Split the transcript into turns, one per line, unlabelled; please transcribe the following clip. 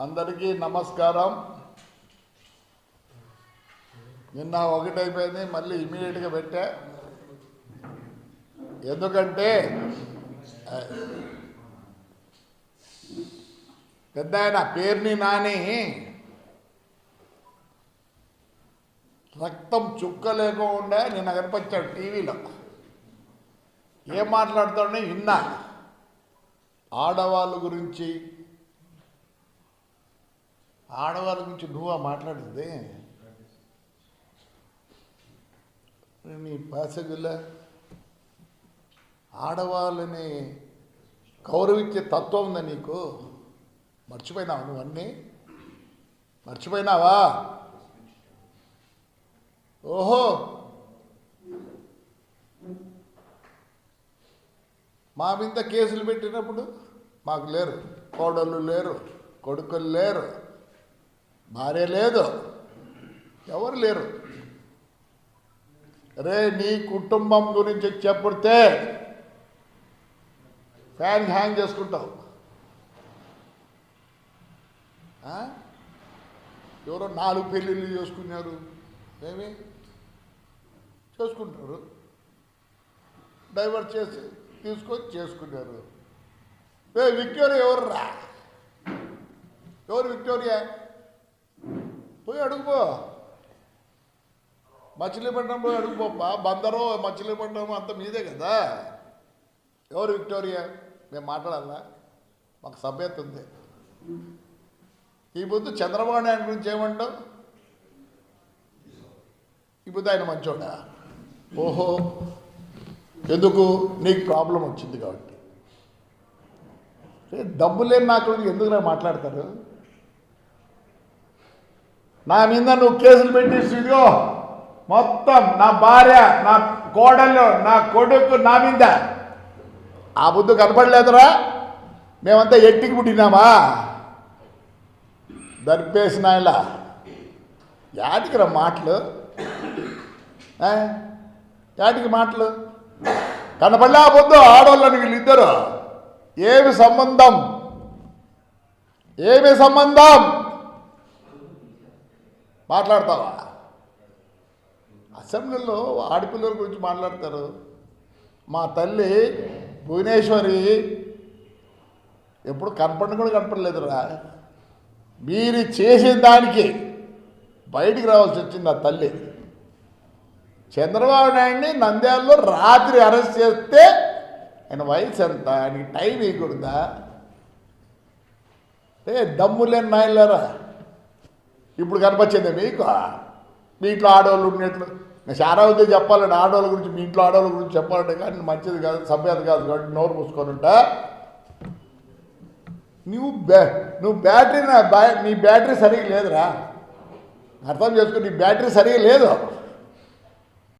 అందరికీ నమస్కారం. నిన్న ఒకటైపోయింది మళ్ళీ ఇమీడియట్గా పెట్టా. ఎందుకంటే పెద్ద ఆయన పేరుని నాని రక్తం చుక్క లేకుండా నిన్న కనిపించాడు టీవీలో. ఏం మాట్లాడుతాడో విన్నా ఆడవాళ్ళ గురించి ఆడవాళ్ళ గురించి నువ్వా మాట్లాడింది? నీ పాసగుల ఆడవాళ్ళని గౌరవించే తత్వం ఉందా నీకు? మర్చిపోయినావా నువ్వన్నీ మర్చిపోయినావా? ఓహో! మా మీద కేసులు పెట్టినప్పుడు మాకు లేరు. కోడళ్ళు లేరు కొడుకులు లేరు. భార్య లేదు. ఎవరు లేరు? రే నీ కుటుంబం గురించి చెప్పుడితే ఫ్యాన్ హ్యాంగ్ చేసుకుంటావు. ఎవరో నాలుగు పెళ్ళిళ్ళు చేసుకున్నారు. ఏమి? చేసుకుంటారు. డైవర్ట్ చేసి తీసుకొని చేసుకున్నారు. రే విక్టోరియా ఎవరు రా ఎవరు విక్టోరియా? పోయి అడుగుపో మచిలీపట్నం పోయి అడుగుపోప్పా బందరో మచిలీపట్నం అంత మీదే కదా. ఎవరు విక్టోరియా? మేము మాట్లాడాలా? మాకు సభ్యత ఉంది. ఈ పొద్దు చంద్రబాబు నాయుడు గురించి ఏమంటావు? ఈ పొద్దు ఆయన మంచోడా? ఓహో. ఎందుకు? నీకు ప్రాబ్లం వచ్చింది కాబట్టి. ఏ, డబ్బు లేని నాకు ఎందుకు మాట్లాడతారు? నా మీద నువ్వు కేసులు పెట్టేసి ఇదిగో మొత్తం నా భార్య నా కోడలు నా కొడుకు నా మీద. ఆ బుద్ధు కనపడలేదురా? మేమంతా ఎట్టికి పుట్టినామా? దర్పేసిన ఇలా యాటికిరా మాటలు? యాటికి మాటలు? కనపడలే ఆ బుద్ధు? ఆడవాళ్ళని వీళ్ళిద్దరు. ఏమి సంబంధం? ఏమి సంబంధం? మాట్లాడతావా? అసెంబ్లీలో ఆడపిల్లల గురించి మాట్లాడతారు. మా తల్లి భువనేశ్వరి ఎప్పుడు కనపడిన కూడా కనపడలేదురా. మీరు చేసిన దానికి బయటికి రావాల్సి వచ్చింది ఆ తల్లి. చంద్రబాబు నాయుడిని నంద్యాలలో రాత్రి అరెస్ట్ చేస్తే ఆయన వయసు ఎంత? ఆయనకి టైం ఇవ్వకూడదా? ఏ దమ్ము లేని ఇప్పుడు కనిపించింది మీకు? మీ ఇంట్లో ఆడవాళ్ళు ఉండేట్లు నేను చాలా ఆడవాళ్ళ గురించి మీ ఇంట్లో ఆడవాళ్ళ గురించి చెప్పాలంటే కానీ మంచిది కాదు సభ్యత కాదు కాబట్టి నోరు మూసుకొని ఉంటా. నువ్వు బ్యా నువ్వు బ్యాటరీ నా బ్యా నీ బ్యాటరీ సరిగా లేదురా. అర్థం చేసుకో నీ బ్యాటరీ సరిగా లేదు.